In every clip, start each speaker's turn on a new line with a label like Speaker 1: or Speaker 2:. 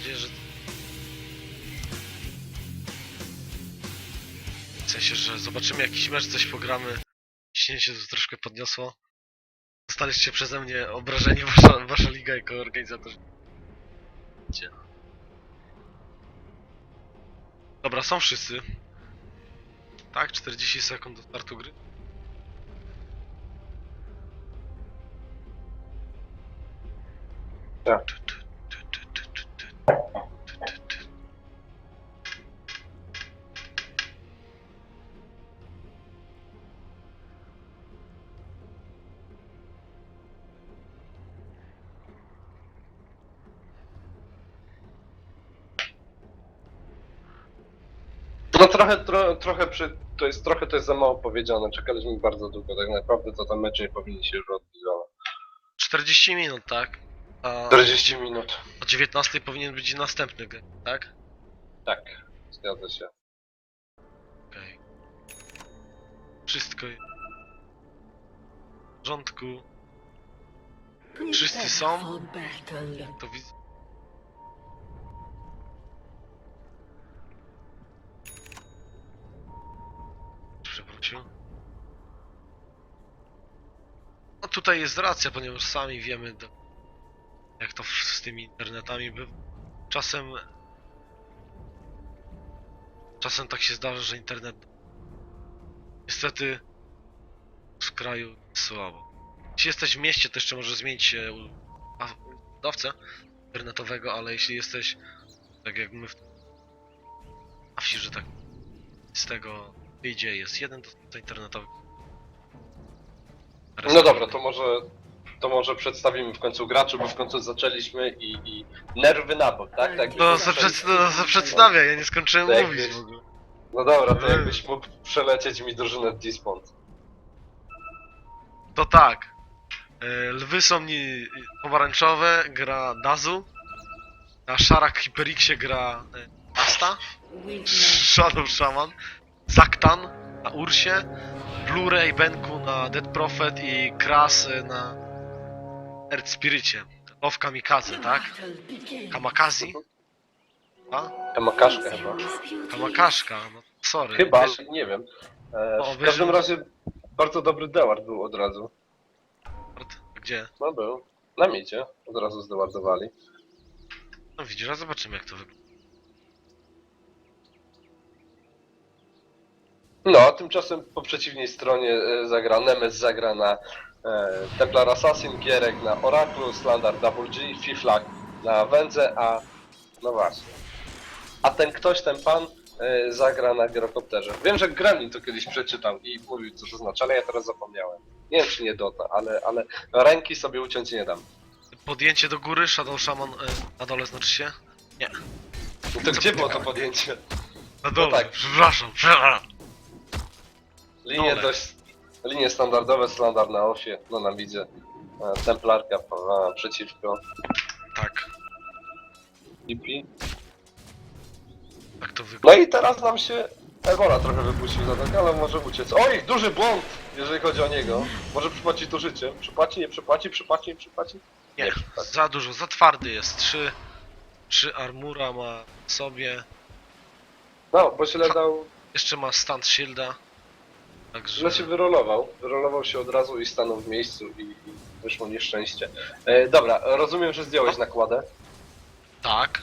Speaker 1: nadzieję, że... W sensie, że zobaczymy jakiś mecz, coś pogramy. Ciśnięcie tu troszkę podniosło. Zostaliście przeze mnie obrażeni, wasza, wasza liga jako organizator. Cie. Dobra, są wszyscy. Tak, 40 sekund do startu gry.
Speaker 2: Tak. No trochę, tro, trochę przy, to jest trochę to jest za mało powiedziane. Czekaliśmy bardzo długo. Tak naprawdę to ten mecz nie powinien się już odbywać.
Speaker 1: 40 minut, tak? A
Speaker 2: 40 minut.
Speaker 1: o 19 powinien być następny, tak?
Speaker 2: Tak, zgadza się.
Speaker 1: Okej. Wszystko jest w porządku. Wszyscy są? To widzę. Tutaj jest racja, ponieważ sami wiemy do... jak to w- z tymi internetami bywa. Czasem... Czasem tak się zdarza, że internet niestety z kraju słabo. Jeśli jesteś w mieście, to jeszcze może zmienić dawcę internetowego, ale jeśli jesteś tak jak my w wsi, że tak z tego wyjdzie jest jeden dostępca internetowy.
Speaker 2: No dobra, to może, to może przedstawimy w końcu graczy, bo w końcu zaczęliśmy i, i nerwy na bok, tak? tak
Speaker 1: No,
Speaker 2: jakbyś
Speaker 1: za,
Speaker 2: mógł
Speaker 1: przed, no, za przedstawia, ja nie skończyłem
Speaker 2: Tak,
Speaker 1: mówić
Speaker 2: wiesz.
Speaker 1: w ogóle.
Speaker 2: No dobra, to jakbyś mógł przelecieć mi drużynę Dispont.
Speaker 1: To tak. E, Lwy są ni- pomarańczowe, gra Dazu. Na Szarak Hyperixie gra e, Asta. Shadow Shaman. Zaktan na Ursie. Blu-ray Benku na Dead Prophet i Kras e, na Earth Spiricie. Love Kamikaze, tak? Kamakazi? A?
Speaker 2: Kamakaszka chyba.
Speaker 1: Kamakaszka, no sorry.
Speaker 2: Chyba,
Speaker 1: Wiesz,
Speaker 2: nie wiem. E,
Speaker 1: O,
Speaker 2: w
Speaker 1: wiesz-
Speaker 2: każdym razie bardzo dobry Deward był od razu.
Speaker 1: Gdzie?
Speaker 2: No był. Na micie. Od razu zdewardowali.
Speaker 1: No widzisz, a zobaczymy jak to wygląda.
Speaker 2: No, a tymczasem po przeciwnej stronie e, zagra Nemes, zagra na e, Templar Assassin, Gierek na Oracle, Slandar Double G, Fiflak na Wędze, a no właśnie. A ten ktoś, ten pan e, zagra na Gyrokopterze. Wiem, że Gremlin to kiedyś przeczytał i mówił co to znaczy, ale ja teraz zapomniałem. Nie wiem czy nie Dota, ale, ale ręki sobie uciąć nie dam.
Speaker 1: Podjęcie do góry, Shadow Shaman e, na dole znaczy się?
Speaker 2: No to gdzie było to podjęcie?
Speaker 1: Na dole,
Speaker 2: tak.
Speaker 1: przepraszam, przepraszam.
Speaker 2: Linie dość... Linie standardowe, standard na ofie, no na widzie. E, Templarka przeciwko
Speaker 1: Tak,
Speaker 2: Ipi.
Speaker 1: tak to wygląda.
Speaker 2: No i teraz nam się Ebola trochę wypuścił za tak, ale może uciec. Oj, duży błąd, jeżeli chodzi o niego. Może przypłacić to życie. Przypłaci, nie przypłaci, przypłaci, nie przypłaci.
Speaker 1: Nie, za dużo, za twardy jest. Trzy, trzy armura ma w sobie.
Speaker 2: No, bo źle dał,
Speaker 1: Jeszcze ma stand shielda. Także...
Speaker 2: się wyrolował. Wyrolował się od razu i stanął w miejscu i, i wyszło nieszczęście. E, dobra, rozumiem, że zdjąłeś nakładę.
Speaker 1: Tak.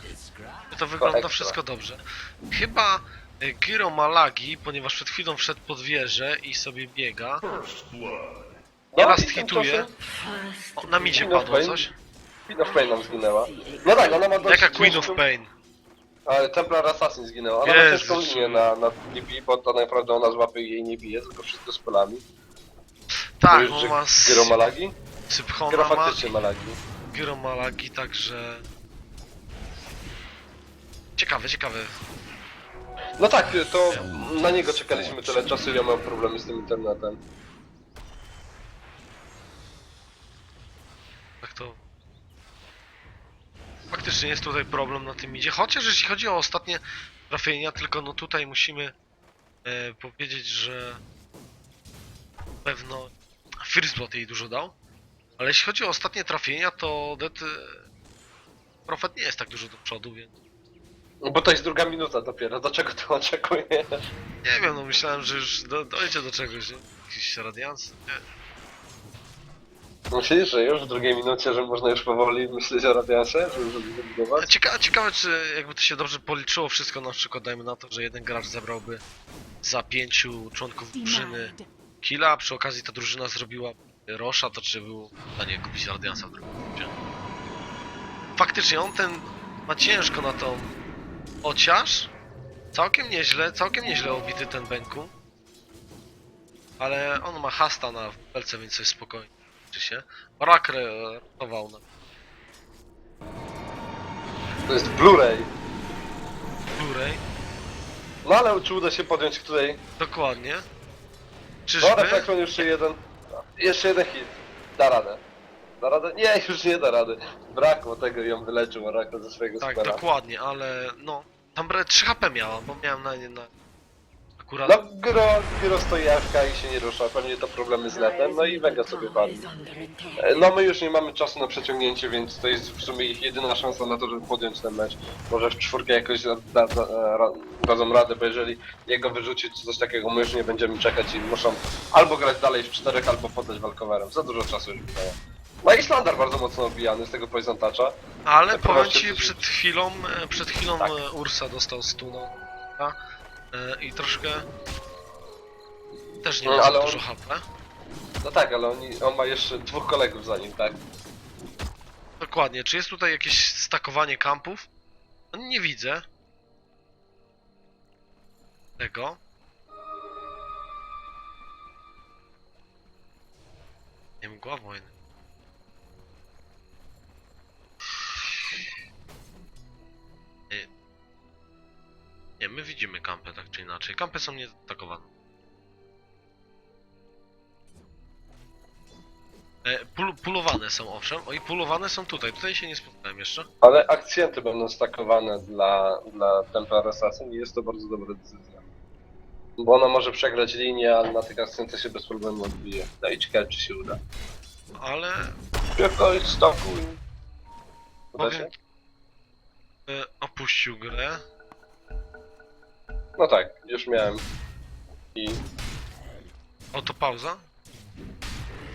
Speaker 1: To wygląda
Speaker 2: ekstra.
Speaker 1: wszystko dobrze. Chyba e, Gyro ma lagi, ponieważ przed chwilą wszedł pod wieżę i sobie biega. Nieraz
Speaker 2: i
Speaker 1: hituje.
Speaker 2: tymczasem
Speaker 3: First
Speaker 1: O, na midzie
Speaker 2: Queen of
Speaker 1: padło
Speaker 2: Pain.
Speaker 1: coś.
Speaker 2: Queen of Pain nam zginęła. No tak, ona ma dość
Speaker 1: Jaka Queen of Pain?
Speaker 2: Ale Templar Assassin zginęła. Ona ma ciężką linię na, na DP, bo to naprawdę ona z łapy jej nie bije, tylko wszystko z polami.
Speaker 1: Tak, on
Speaker 2: że
Speaker 1: ma
Speaker 2: Gyro ma lagi?
Speaker 1: Sypchona
Speaker 2: Gyro
Speaker 1: ma
Speaker 2: faktycznie ma lagi.
Speaker 1: Gyro ma lagi, także... Ciekawe, ciekawe.
Speaker 2: No tak, to na niego czekaliśmy tyle czasu, ja mam problemy z tym internetem.
Speaker 1: Tak to... Faktycznie jest tutaj problem na tym idzie, chociaż jeśli chodzi o ostatnie trafienia, tylko no tutaj musimy e, powiedzieć, że pewno First Blood jej dużo dał, ale jeśli chodzi o ostatnie trafienia, to Dead e, Profet nie jest tak dużo do przodu, więc...
Speaker 2: No Bo to jest druga minuta dopiero, do czego ty oczekujesz?
Speaker 1: Nie wiem, no myślałem, że już do, dojdzie do czegoś, nie? Jakiś radians? Nie.
Speaker 2: Myślisz, że już w drugiej minucie, że można już powoli myśleć o radiansie, żeby żeby zbudować?
Speaker 1: Ciekawe, ciekawe, czy jakby to się dobrze policzyło wszystko, na przykład dajmy na to, że jeden gracz zebrałby za pięciu członków drużyny killa, a przy okazji ta drużyna zrobiła Rosza, to czy był w stanie kupić Radiansa w drugim minucie? Faktycznie, on ten ma ciężko na tą ociaż. Całkiem nieźle, całkiem nieźle obity ten Benku. Ale on ma hasta na pelce, więc jest spokojnie. Czy się? Rak ratował na
Speaker 2: To jest Blu-ray.
Speaker 1: Blu-ray.
Speaker 2: No ale czy uda się podjąć tutaj?
Speaker 1: Dokładnie.
Speaker 2: No,
Speaker 1: Czyżby?
Speaker 2: reflektor jeszcze jeden. Jeszcze jeden hit. Da radę. Da radę? Nie, już nie da rady. Brakło tego i ją wyleczył Oracle ze swojego
Speaker 1: Tak,
Speaker 2: spela.
Speaker 1: dokładnie, ale no. Tam bre- 3 HP miała, bo miałem na nie na. Akurat.
Speaker 2: No, Gro, Gro stoi AFK i się nie rusza, pewnie to problemy z netem, no i Vega sobie
Speaker 3: attack.
Speaker 2: E, No my już nie mamy czasu na przeciągnięcie, więc to jest w sumie ich jedyna szansa na to, żeby podjąć ten mecz. Może w czwórkę jakoś da, da, da, dadzą radę, bo jeżeli jego wyrzucić coś takiego, my już nie będziemy czekać i muszą albo grać dalej w czterech, albo poddać walkowerem. Za dużo czasu już minęło. No i Slandar bardzo mocno obijany z tego Poison Toucha.
Speaker 1: Ale powiem ci, przed chwilą, e, przed chwilą
Speaker 2: Tak.
Speaker 1: e, Ursa dostał stuna. E, I troszkę. Też nie
Speaker 2: No,
Speaker 1: ma
Speaker 2: ale
Speaker 1: za
Speaker 2: on-
Speaker 1: dużo HP.
Speaker 2: No tak, ale oni, on ma jeszcze dwóch kolegów za nim, tak?
Speaker 1: Dokładnie. Czy jest tutaj jakieś stakowanie kampów? No, nie widzę. Tego. Nie mgła wojny. Nie, my widzimy kampę tak czy inaczej. Kampy są nieatakowane. E, pul pulowane są owszem. O i pulowane są tutaj. Tutaj się nie spotkałem jeszcze.
Speaker 2: Ale akcenty będą stakowane dla, dla Templar Assassin i jest to bardzo dobra decyzja. Bo ona może przegrać linię, a na tych akcentach się bez problemu odbije. No i ciekawe czy się uda.
Speaker 1: Ale
Speaker 2: Jakoś stakuj. Uda się?
Speaker 1: powiem. E, opuścił grę.
Speaker 2: No tak, już miałem. I
Speaker 1: Oto pauza.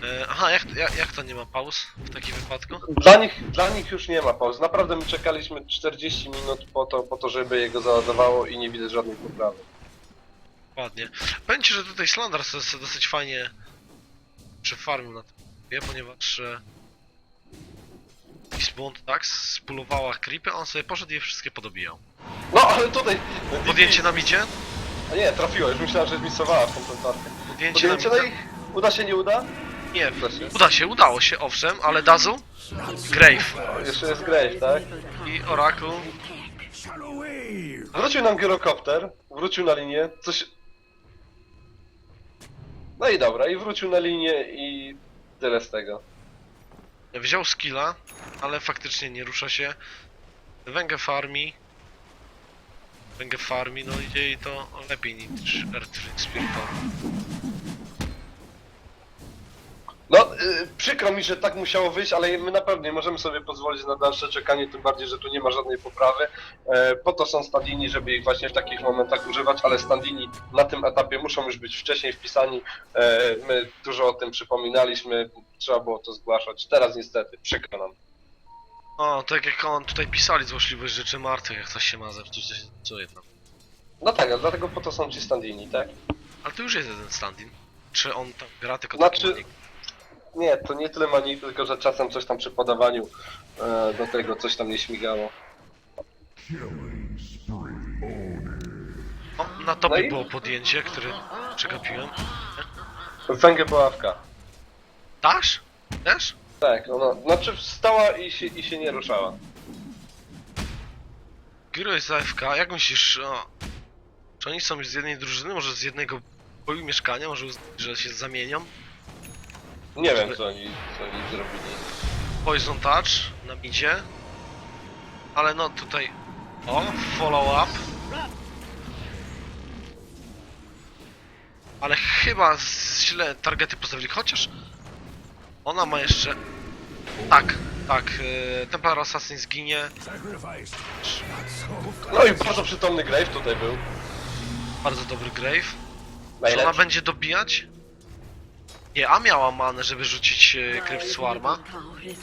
Speaker 1: E, aha, jak, jak, jak to nie ma pauz w takim wypadku?
Speaker 2: dla nich, dla nich już nie ma pauz. Naprawdę my czekaliśmy 40 minut po to, po to, żeby jego załadowało i nie widać żadnej poprawy.
Speaker 1: Ładnie. Powiem ci, że tutaj Slandar sobie dosyć fajnie przefarmił na tym wie, ponieważ e, Eastbound tak spulowała creepy, a on sobie poszedł i je wszystkie podobijał.
Speaker 2: No ale tutaj...
Speaker 1: Podjęcie na midzie?
Speaker 2: A nie, trafiła, już myślałem, że misowała w tą tentarkę.
Speaker 1: Podjęcie na
Speaker 2: Podjęcie, no
Speaker 1: midzie?
Speaker 2: i uda się, nie uda?
Speaker 1: Nie,
Speaker 2: Uda się.
Speaker 1: uda się, udało się, owszem, ale Dazu, Grave
Speaker 2: Jeszcze jest Grave, tak?
Speaker 1: i Oracle
Speaker 2: Wrócił nam gyrokopter, wrócił na linię, coś... No i dobra, i wrócił na linię i tyle z tego.
Speaker 1: wziął skilla, ale faktycznie nie rusza się. Węgę farmi. Węgę farmi, no idzie i to lepiej niż Earth Spirit
Speaker 2: No, y, przykro mi, że tak musiało wyjść, ale my naprawdę nie możemy sobie pozwolić na dalsze czekanie, tym bardziej, że tu nie ma żadnej poprawy. E, po to są standini, żeby ich właśnie w takich momentach używać, ale standini na tym etapie muszą już być wcześniej wpisani. E, my dużo o tym przypominaliśmy, trzeba było to zgłaszać. Teraz niestety, przykro nam.
Speaker 1: O, tak jak on tutaj pisali złośliwość rzeczy martwych, jak coś się ma zepsuć, to się zepsuje tam.
Speaker 2: No tak, a dlatego po to są ci standini, tak?
Speaker 1: Ale to już jest jeden standin. Czy on tam gra tylko
Speaker 2: Znaczy-
Speaker 1: taki manik?
Speaker 2: Nie, to nie tyle mani, tylko że czasem coś tam przy podawaniu e, do tego coś tam nie śmigało.
Speaker 1: O, na topie
Speaker 2: No i-
Speaker 1: było podjęcie, które przegapiłem.
Speaker 2: Węgę byławka.
Speaker 1: Dasz? Też?
Speaker 2: Tak, ona, znaczy stała i się, i się nie ruszała.
Speaker 1: Giro jest AFK, jak myślisz, o, czy oni są z jednej drużyny, może z jednego pokoju mieszkania, może że się zamienią?
Speaker 2: Nie wiem co oni, co oni zrobili.
Speaker 1: Poison Touch na midzie. Ale no tutaj... O, follow up. Ale chyba z- źle targety postawili, chociaż... Ona ma jeszcze... Tak, Tak, e, Templar Assassin zginie.
Speaker 2: No i bardzo przytomny Grave tutaj był.
Speaker 1: Bardzo dobry Grave. Czy ona
Speaker 2: Najlepszy.
Speaker 1: będzie dobijać? Nie, a miała manę, żeby rzucić e, Crypt Swarma.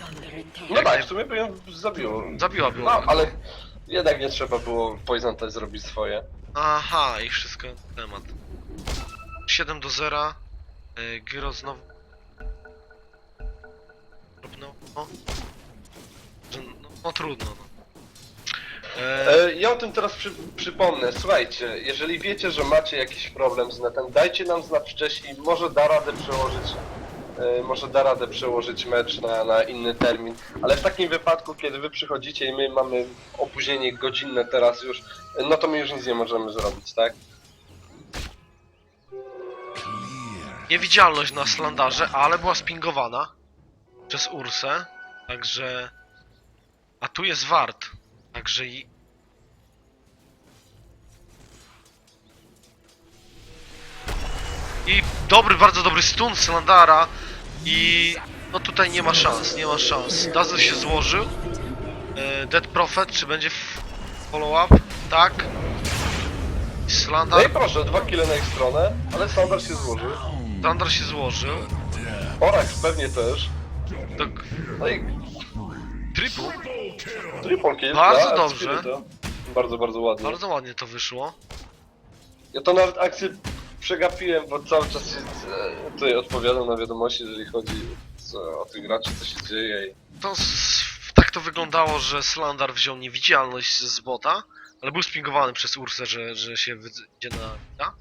Speaker 3: Under attack.
Speaker 2: No tak, w sumie by ją zabiło.
Speaker 1: Zabiłaby
Speaker 2: No,
Speaker 1: ją.
Speaker 2: ale jednak nie trzeba było Poison też zrobić swoje.
Speaker 1: Aha, i wszystko temat. 7 do 0. E, Gyro znowu. Drobno. O. Że- No, no trudno, no. E,
Speaker 2: E, ja o tym teraz przy, przypomnę. Słuchajcie, jeżeli wiecie, że macie jakiś problem z netem, dajcie nam znać wcześniej. Może da radę przełożyć. E, może da radę przełożyć mecz na, na inny termin. Ale w takim wypadku, kiedy wy przychodzicie i my mamy opóźnienie godzinne teraz już, e, no to my już nic nie możemy zrobić, tak?
Speaker 1: Niewidzialność na Slandarze, ale była spingowana przez Ursę, także... A tu jest Wart, także i... I dobry, bardzo dobry stun Slandara i... No tutaj nie ma szans, nie ma szans. Dazzle się złożył. E, Dead Prophet, czy będzie follow-up? Tak.
Speaker 2: No i
Speaker 1: Slandar,
Speaker 2: proszę, dwa kile na ich stronę, ale standard się złożył.
Speaker 1: Slandar się złożył.
Speaker 2: Orax pewnie też.
Speaker 1: To
Speaker 2: No i
Speaker 1: triple.
Speaker 2: triple kill.
Speaker 1: Bardzo
Speaker 2: dla
Speaker 1: dobrze.
Speaker 2: Spirita. Bardzo, bardzo ładnie.
Speaker 1: Bardzo ładnie to wyszło.
Speaker 2: Ja to nawet akcję przegapiłem, bo cały czas się e, tutaj odpowiadam na wiadomości, jeżeli chodzi co, o tych graczy, co się dzieje. I...
Speaker 1: To s- tak to wyglądało, że Slandar wziął niewidzialność z bota, ale był spingowany przez Ursę, że, że się wyjdzie na mida.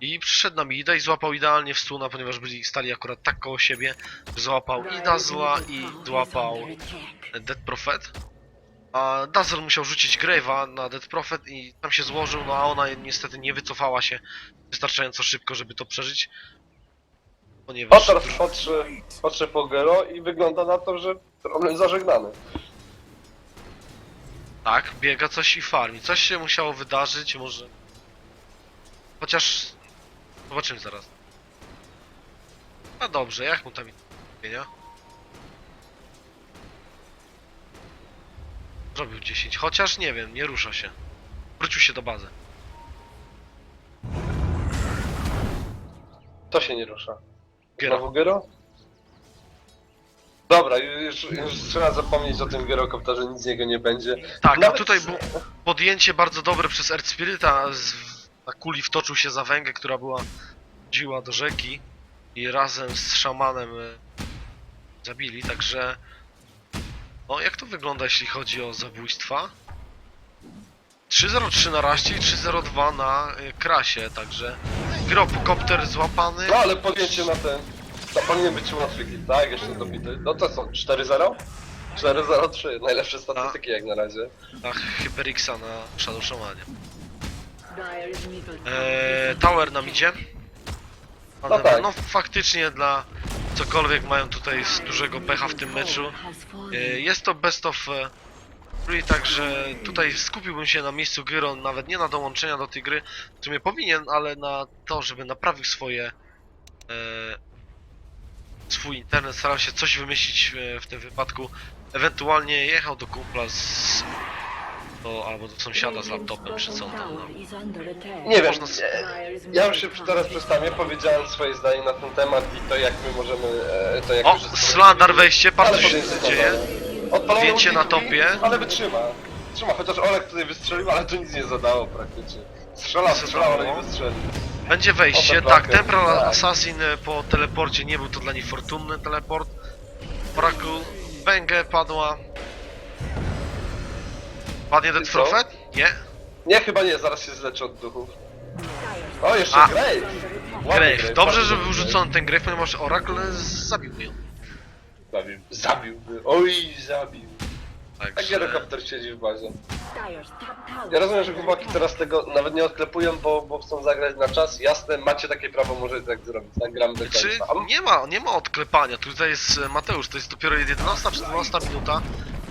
Speaker 1: I przyszedł na mida i złapał idealnie w stuna, ponieważ byli stali akurat tak koło siebie, złapał i Dazzla i złapał Dead Prophet. A Dazzle musiał rzucić Grave'a na Dead Prophet i tam się złożył, no a ona niestety nie wycofała się wystarczająco szybko, żeby to przeżyć. Ponieważ...
Speaker 2: O, teraz patrzę, patrzę po Gero i wygląda na to, że problem zażegnany.
Speaker 1: Tak, biega coś i farmi. Coś się musiało wydarzyć, może. Chociaż. Zobaczymy zaraz. A dobrze, jak mu tam idzie? Zrobił 10, chociaż nie wiem, nie rusza się. Wrócił się do bazy.
Speaker 2: To się nie rusza.
Speaker 1: Giera.
Speaker 2: Znowu Gero? Dobra, już, już trzeba zapomnieć o tym Gerokopterze, nic z niego nie będzie.
Speaker 1: Tak, a
Speaker 2: Nawet-
Speaker 1: tutaj było podjęcie bardzo dobre przez Earth Spirita. Z, na kuli wtoczył się za węgę, która była dziła do rzeki i razem z szamanem e, zabili, także no jak to wygląda jeśli chodzi o zabójstwa? 303 na raście i 302 na e, krasie, także Gropokopter złapany.
Speaker 2: No ale podjęcie na ten. To powinien być łatwy hit, tak? Jeszcze dobity. No to są 4-0? 4-0-3, najlepsze statystyki jak na razie.
Speaker 1: na Hyperixa na Shadow Shamanie. Eee, tower nam idzie.
Speaker 2: No
Speaker 1: Ale
Speaker 2: tak.
Speaker 1: no faktycznie dla cokolwiek mają tutaj z dużego pecha w tym meczu. Eee, jest to best of e, three, także tutaj skupiłbym się na miejscu Gyro, nawet nie na dołączenia do tej gry, w sumie powinien, ale na to, żeby naprawił swoje e, swój internet, starał się coś wymyślić e, w tym wypadku. Ewentualnie jechał do kumpla z to, albo do sąsiada z laptopem, czy co on tam. No.
Speaker 2: Nie wiem,
Speaker 1: Można s-
Speaker 2: e, ja już się teraz przestawię, powiedziałem swoje zdanie na ten temat i to jak my możemy, e, to jak
Speaker 1: O,
Speaker 2: już
Speaker 1: Slandar wejście,
Speaker 2: Ale
Speaker 1: bardzo się dzieje.
Speaker 2: Odpalony
Speaker 1: Zdjęcie na topie.
Speaker 2: Ale wytrzyma. Trzyma, chociaż Olek tutaj wystrzelił, ale to nic nie zadało praktycznie. Strzela,
Speaker 1: Nie
Speaker 2: strzela, ale nie wystrzelił.
Speaker 1: Będzie wejście, tak,
Speaker 2: blokę.
Speaker 1: Temporal
Speaker 2: Tak.
Speaker 1: Assassin e, po teleporcie nie był to dla nich fortunny teleport. Oracle, Węgę padła. Padnie
Speaker 2: co?
Speaker 1: Prophet? Nie.
Speaker 2: Nie, chyba nie, zaraz się zleczę od duchów. O, jeszcze
Speaker 1: A.
Speaker 2: Grave! Ładny
Speaker 1: Grave. Dobrze,
Speaker 2: bardzo
Speaker 1: że rzucony ten Grave, ponieważ Oracle zabił ją.
Speaker 2: Zabił. Zabiłby. Oj, zabił. Tak
Speaker 1: Także...
Speaker 2: Gerokopter siedzi w bazie. Ja rozumiem, że chłopaki teraz tego nawet nie odklepują, bo, bo chcą zagrać na czas. Jasne, macie takie prawo, możecie tak zrobić. Tak gramy do
Speaker 1: Czy
Speaker 2: końca. A
Speaker 1: nie ma, nie ma odklepania, tutaj jest e, Mateusz, to jest dopiero 11 czy 12 minuta.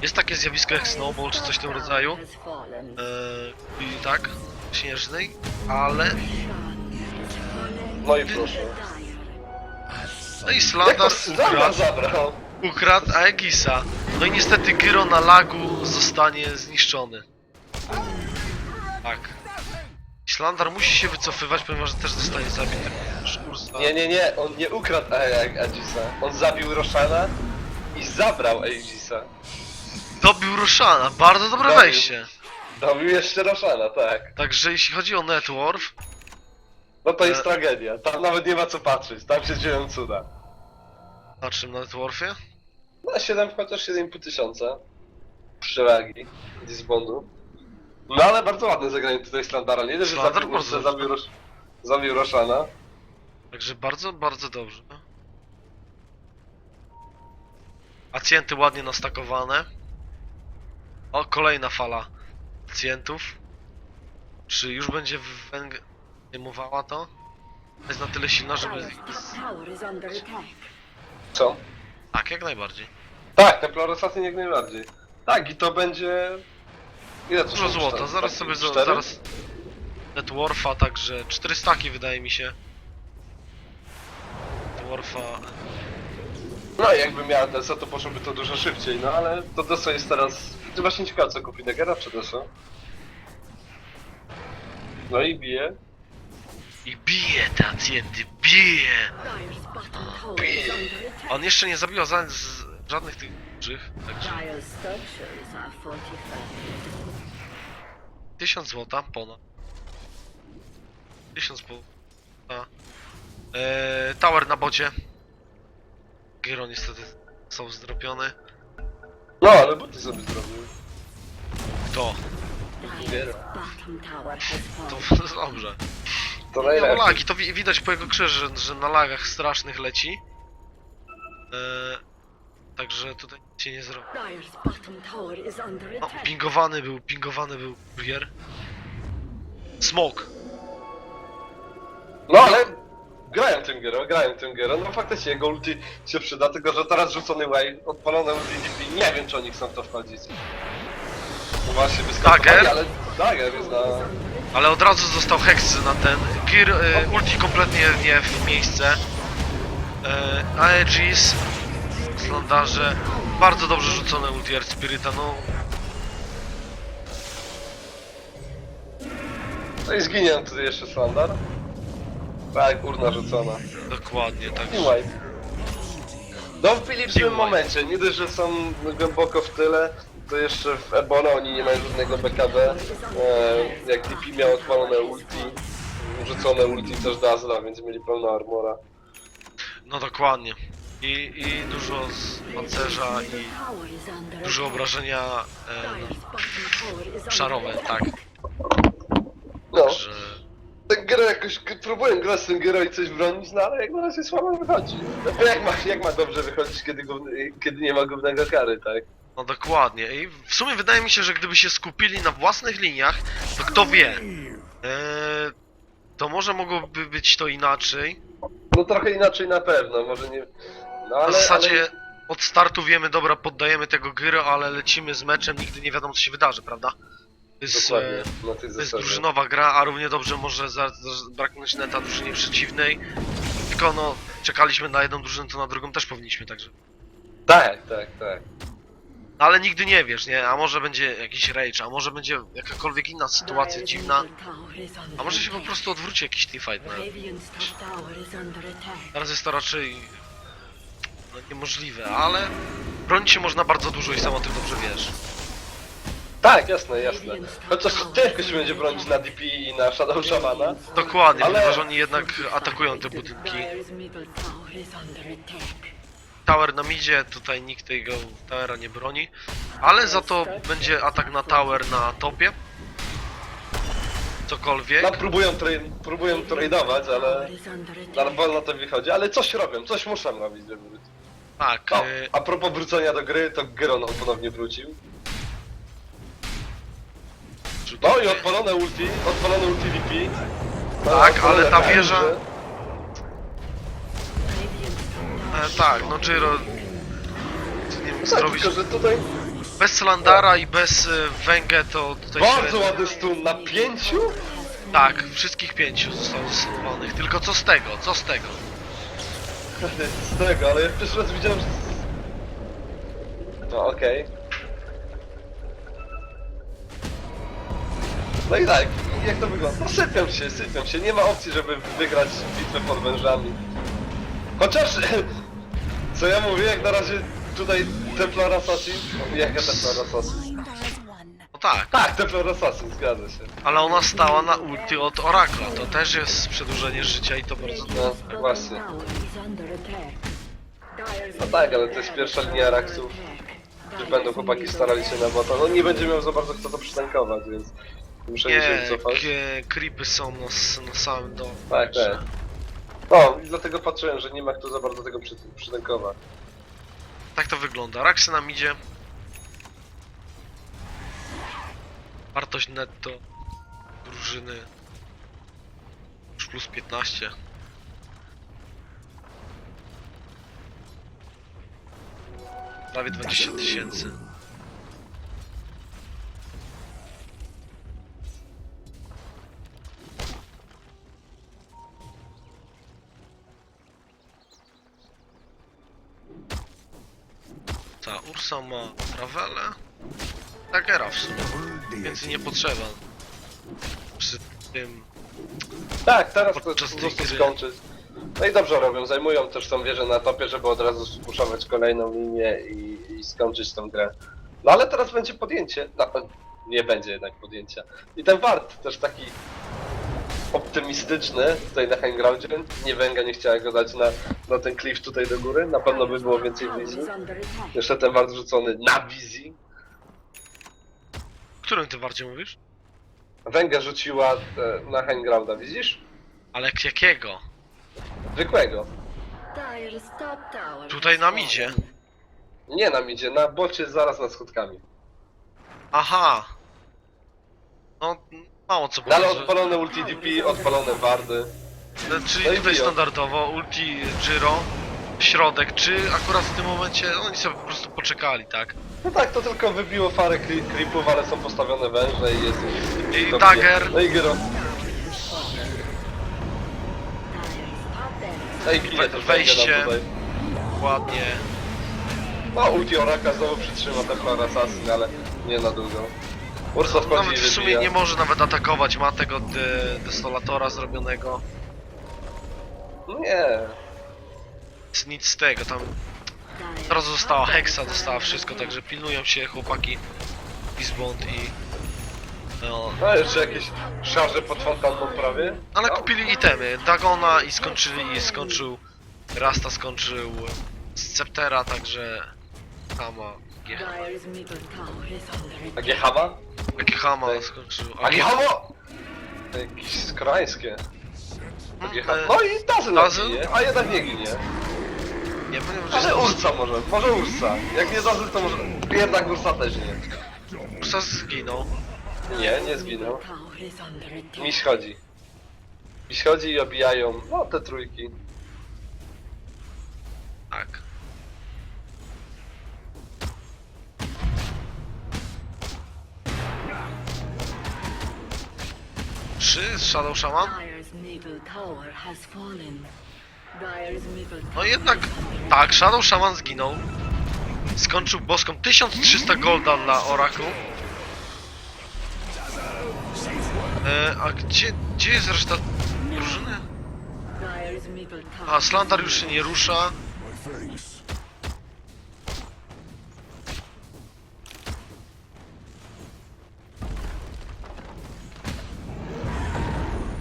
Speaker 1: Jest takie zjawisko jak Snowball czy coś w tym rodzaju. E, I tak, śnieżnej, ale...
Speaker 2: No i proszę.
Speaker 1: No i
Speaker 2: to Zandar zabrał?
Speaker 1: ukradł Aegisa. No i niestety Gyro na lagu zostanie zniszczony. Tak. Ślandar musi się wycofywać, ponieważ też zostanie zabity. Ursa.
Speaker 2: Nie, nie, nie, on nie ukradł Aegisa. On zabił Roshana i zabrał Aegisa.
Speaker 1: Dobił Roshana, bardzo dobre
Speaker 2: Dobił.
Speaker 1: wejście.
Speaker 2: Zabił jeszcze Roshana, tak.
Speaker 1: Także jeśli chodzi o Networth,
Speaker 2: No to jest
Speaker 1: E.
Speaker 2: tragedia. Tam nawet nie ma co patrzeć. Tam się dzieją cuda.
Speaker 1: na czym na Networthie?
Speaker 2: No 7, chociaż 7,5 tysiąca przewagi z Bondu. No ale bardzo ładne zagranie tutaj Slandara. Nie dość, że
Speaker 1: Slandar
Speaker 2: zabił,
Speaker 1: bardzo
Speaker 2: że zabił, Rosz, zabił Roszana.
Speaker 1: Także bardzo, bardzo dobrze. Pacjenty ładnie nastakowane. O, kolejna fala pacjentów. Czy już będzie węg... zdejmowała to? Jest na tyle silna, żeby...
Speaker 2: Co?
Speaker 1: Tak, jak najbardziej.
Speaker 2: Tak, Templar Assassin jak najbardziej. Tak, i to będzie... Ile to
Speaker 1: Dużo
Speaker 2: są
Speaker 1: złota,
Speaker 2: cztery?
Speaker 1: zaraz sobie...
Speaker 2: Cztery?
Speaker 1: zaraz... Networfa, także 400 wydaje mi się. Networfa...
Speaker 2: No i jakby miała Desa, to poszłoby to dużo szybciej, no ale to Desa jest teraz... Ty właśnie ciekawe co kupi Negera czy Desa? No i bije.
Speaker 1: I bije te pacjenty, bije! On jeszcze nie zabiła za, z, żadnych tych dużych, także
Speaker 3: Dire's structures are fortified.
Speaker 1: 1000 złota, ponad. 1000 po... A. Eee, tower na bocie. Gyro niestety są zdropiony.
Speaker 2: No ale bo ty sobie zrobił.
Speaker 1: To,
Speaker 3: Dire's bottom tower has
Speaker 1: to dobrze.
Speaker 2: To
Speaker 1: ma
Speaker 2: najlepiej.
Speaker 1: lagi, to wi widać po jego krzyży, że, że na lagach strasznych leci. Eee, także tutaj nic się nie zrobi.
Speaker 3: Dire's bottom tower is under
Speaker 1: O,
Speaker 3: attack.
Speaker 1: pingowany był, pingowany był kurier. Smok.
Speaker 2: No ale grają tym Gero, grają tym Gero. No faktycznie jego ulti się przyda, tylko że teraz rzucony way, odpalone ulti DP, nie wiem czy oni chcą to wchodzić. No właśnie wyskakowali,
Speaker 1: Dagger?
Speaker 2: ale Dagger jest na...
Speaker 1: Ale od razu został hex na ten. Gear e, ulti kompletnie nie w miejsce. E, Aegis, Slandarze. Bardzo dobrze rzucone ulti Earth Spirita, no
Speaker 2: No i zginie tutaj jeszcze Slandar. Tak, urna rzucona.
Speaker 1: dokładnie, tak.
Speaker 2: I wipe. No w
Speaker 1: wipe.
Speaker 2: momencie, nie dość, że są głęboko w tyle, to jeszcze w Ebola oni nie mają żadnego BKB. E, jak DP miał odpalone ulti, rzucone ulti też Dazzla, więc mieli pełno armora.
Speaker 1: No dokładnie. I, i dużo z pancerza i dużo obrażenia e,
Speaker 3: under
Speaker 1: szarowe, tak.
Speaker 2: No,
Speaker 1: Że
Speaker 2: ten grę jakoś, próbuję grać z tym grą i coś bronić, no ale jak na razie słabo wychodzi. No, jak, ma, jak ma dobrze wychodzić, kiedy, gówny- kiedy nie ma głównego kary, tak?
Speaker 1: No dokładnie. I w sumie wydaje mi się, że gdyby się skupili na własnych liniach, to kto wie. E, to może mogłoby być to inaczej.
Speaker 2: No trochę inaczej na pewno, może nie... No ale...
Speaker 1: Na zasadzie
Speaker 2: ale...
Speaker 1: od startu wiemy, dobra, poddajemy tego gry, ale lecimy z meczem, nigdy nie wiadomo co się wydarzy, prawda? To jest,
Speaker 2: Dokładnie,
Speaker 1: e,
Speaker 2: na tej
Speaker 1: to jest
Speaker 2: zasadzie.
Speaker 1: drużynowa gra, a równie dobrze może za, za, braknąć neta drużynie przeciwnej. Tylko no, czekaliśmy na jedną drużynę, to na drugą też powinniśmy, także.
Speaker 2: Tak, tak, tak.
Speaker 1: No, ale nigdy nie wiesz, nie? A może będzie jakiś rage, a może będzie jakakolwiek inna sytuacja dziwna, a może się po prostu odwróci jakiś teamfight. No. Teraz jest to raczej no, niemożliwe, ale bronić się można bardzo dużo i sam o tym dobrze wiesz.
Speaker 2: Tak, jasne, jasne. Chociaż ciężko się będzie bronić na DP i na Shadow Shamana.
Speaker 1: Dokładnie,
Speaker 2: Ale-
Speaker 1: ponieważ oni jednak atakują te budynki.
Speaker 3: Middle tower is under attack.
Speaker 1: Tower na midzie, tutaj nikt tego towera nie broni, ale za to będzie atak na tower na topie. Cokolwiek.
Speaker 2: No próbują, tra- próbują tradeować, ale...
Speaker 3: Tower is under
Speaker 2: wolno to wychodzi, ale coś robią, coś muszą robić, żeby... wrócić.
Speaker 1: Tak,
Speaker 2: O,
Speaker 1: y,
Speaker 2: a propos wrócenia do gry, to Geron on ponownie wrócił. No i odpalone ulti, odpalone ulti VP.
Speaker 1: Tak, ale ta wieża- e, tak, no Jiro nie mógł
Speaker 2: Tak,
Speaker 1: zrobić.
Speaker 2: tylko że tutaj
Speaker 1: Bez Slandara i bez y, Węgę to tutaj
Speaker 2: bardzo ładny stun na pięciu?
Speaker 1: Tak, wszystkich pięciu zostało zasunowanych. Tylko co z tego? Co z tego?
Speaker 2: Z tego, ale ja pierwszy raz widziałem, że No okej. No i tak, jak to wygląda? No sypią się, sypią się. Nie ma opcji, żeby wygrać bitwę pod wężami. Chociaż, co ja mówię, jak na razie tutaj Templar Assassin... Jaka Templar Assassin?
Speaker 1: No tak,
Speaker 2: Tak, Templar Assassin, zgadza się.
Speaker 1: ale ona stała na ulti od Orakla. To też jest przedłużenie życia i to bardzo...
Speaker 2: No, właśnie. No tak, ale to jest pierwsza linia Araxów. Czy będą chłopaki starali się na bota? No nie będzie miał za bardzo kto to przytankować, więc muszę się
Speaker 1: Nie,
Speaker 2: wycofać.
Speaker 1: k- creepy są na, s- na samym dole.
Speaker 2: Tak, tak. O, i dlatego patrzyłem, że nie ma kto za bardzo tego przy, przytankować.
Speaker 1: Tak to wygląda. Raksy nam idzie. Wartość netto drużyny już plus 15. Prawie 20 tysięcy. Ta Ursa ma Ravele. Dagera w sumie. Więcej nie potrzeba. Przy tym
Speaker 2: Tak, teraz to
Speaker 1: Podczas
Speaker 2: po
Speaker 1: tej
Speaker 2: prostu
Speaker 1: gry.
Speaker 2: skończyć. No i dobrze robią, zajmują też tą wieżę na topie, żeby od razu spuszować kolejną linię i, i skończyć tą grę. No ale teraz będzie podjęcie. No, nie będzie jednak podjęcia. I ten wart też taki optymistyczny tutaj na Hangroundzie. Nie węga nie chciała go dać na, na ten cliff tutaj do góry. Na pewno by było więcej wizji. Jeszcze ten wart rzucony na wizji.
Speaker 1: o którym ty bardziej mówisz?
Speaker 2: Węgę rzuciła e, na Hangrounda, widzisz?
Speaker 1: Ale jak- jakiego?
Speaker 2: Zwykłego.
Speaker 1: Tutaj nam idzie.
Speaker 2: Nie nam idzie, na bocie zaraz nad schodkami.
Speaker 1: Aha. No, mało co
Speaker 2: No ale odpalone ulti DP, odpalone wardy.
Speaker 1: No,
Speaker 2: no
Speaker 1: Czyli
Speaker 2: i
Speaker 1: tutaj
Speaker 2: bio.
Speaker 1: standardowo ulti Giro, środek, czy akurat w tym momencie oni sobie po prostu poczekali, tak?
Speaker 2: No tak, to tylko wybiło parę cre- creepów, ale są postawione węże i jest...
Speaker 1: I
Speaker 2: to
Speaker 1: dagger.
Speaker 2: No i No i bije też
Speaker 1: Wejście.
Speaker 2: tutaj.
Speaker 1: Ładnie.
Speaker 2: No ulti Oraka znowu przytrzyma Templar Assassin, ale nie na długo. Ursa wchodzi
Speaker 1: Nawet
Speaker 2: i
Speaker 1: w sumie
Speaker 2: wybija.
Speaker 1: nie może nawet atakować, ma tego de desolatora zrobionego.
Speaker 2: Nie.
Speaker 1: Nic- Nic z tego, tam teraz została Hexa, dostała wszystko, także pilnują się chłopaki Izbond i... No,
Speaker 2: No jeszcze jakieś szarże pod fontanną prawie.
Speaker 1: ale
Speaker 2: No.
Speaker 1: kupili itemy, Dagona i skończyli, i skończył... Rasta skończył Sceptera, także... Kama, G...
Speaker 3: Dire's middle tower is under
Speaker 2: A. Gehama?
Speaker 1: Akihama
Speaker 2: Ej.
Speaker 1: skończył...
Speaker 2: A Gehama! Jakieś skroańskie. Gehama.
Speaker 1: e,
Speaker 2: No i Dazyl
Speaker 1: Dazyl?
Speaker 2: ginie, a jednak nie ginie.
Speaker 1: Nie wiem, że
Speaker 2: Ale Ursa może, może Ursa. Jak nie Dazyl, to może... Jednak Ursa też nie.
Speaker 1: Ursa zginął.
Speaker 2: Nie, nie zginął. Miś chodzi. Miś chodzi i obijają, no te trójki.
Speaker 1: Tak. Trzy z Shadow Shaman? No jednak, tak, Shadow Shaman zginął. Skończył boską 1300 golda dla Oraku. E, a gdzie, gdzie jest reszta drużyny? A, Slandar już się nie rusza.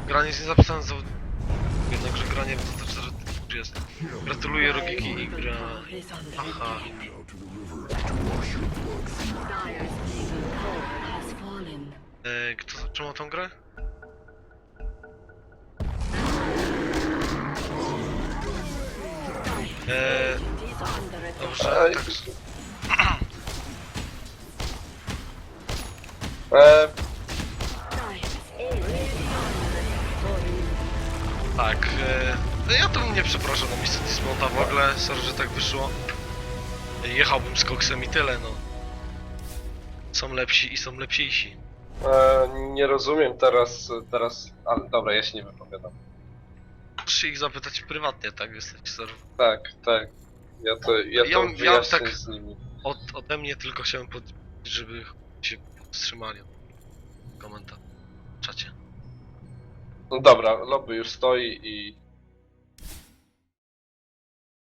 Speaker 1: Granie jest niezapisane z zawodnikiem. Jednakże granie w to też jest. Gratuluję Rogiki i gra... Aha. E, kto zatrzymał tą grę? E, dobrze, tak.
Speaker 2: E,
Speaker 1: Tak, e, no ja to nie przepraszam na miejscu Dismonta w ogóle, sorry, że tak wyszło. Jechałbym z koksem i tyle, no. Są lepsi i są lepsiejsi.
Speaker 2: e, nie rozumiem teraz, teraz... Ale dobra, ja się nie wypowiadam.
Speaker 1: Możesz się ich zapytać prywatnie, tak, jesteś serw.
Speaker 2: Tak, tak. Ja to, ja to
Speaker 1: Ja- ja tak-
Speaker 2: z nimi.
Speaker 1: od, ode mnie tylko chciałem pod, żeby się powstrzymali od komentarzy. W czacie.
Speaker 2: No dobra, lobby już stoi i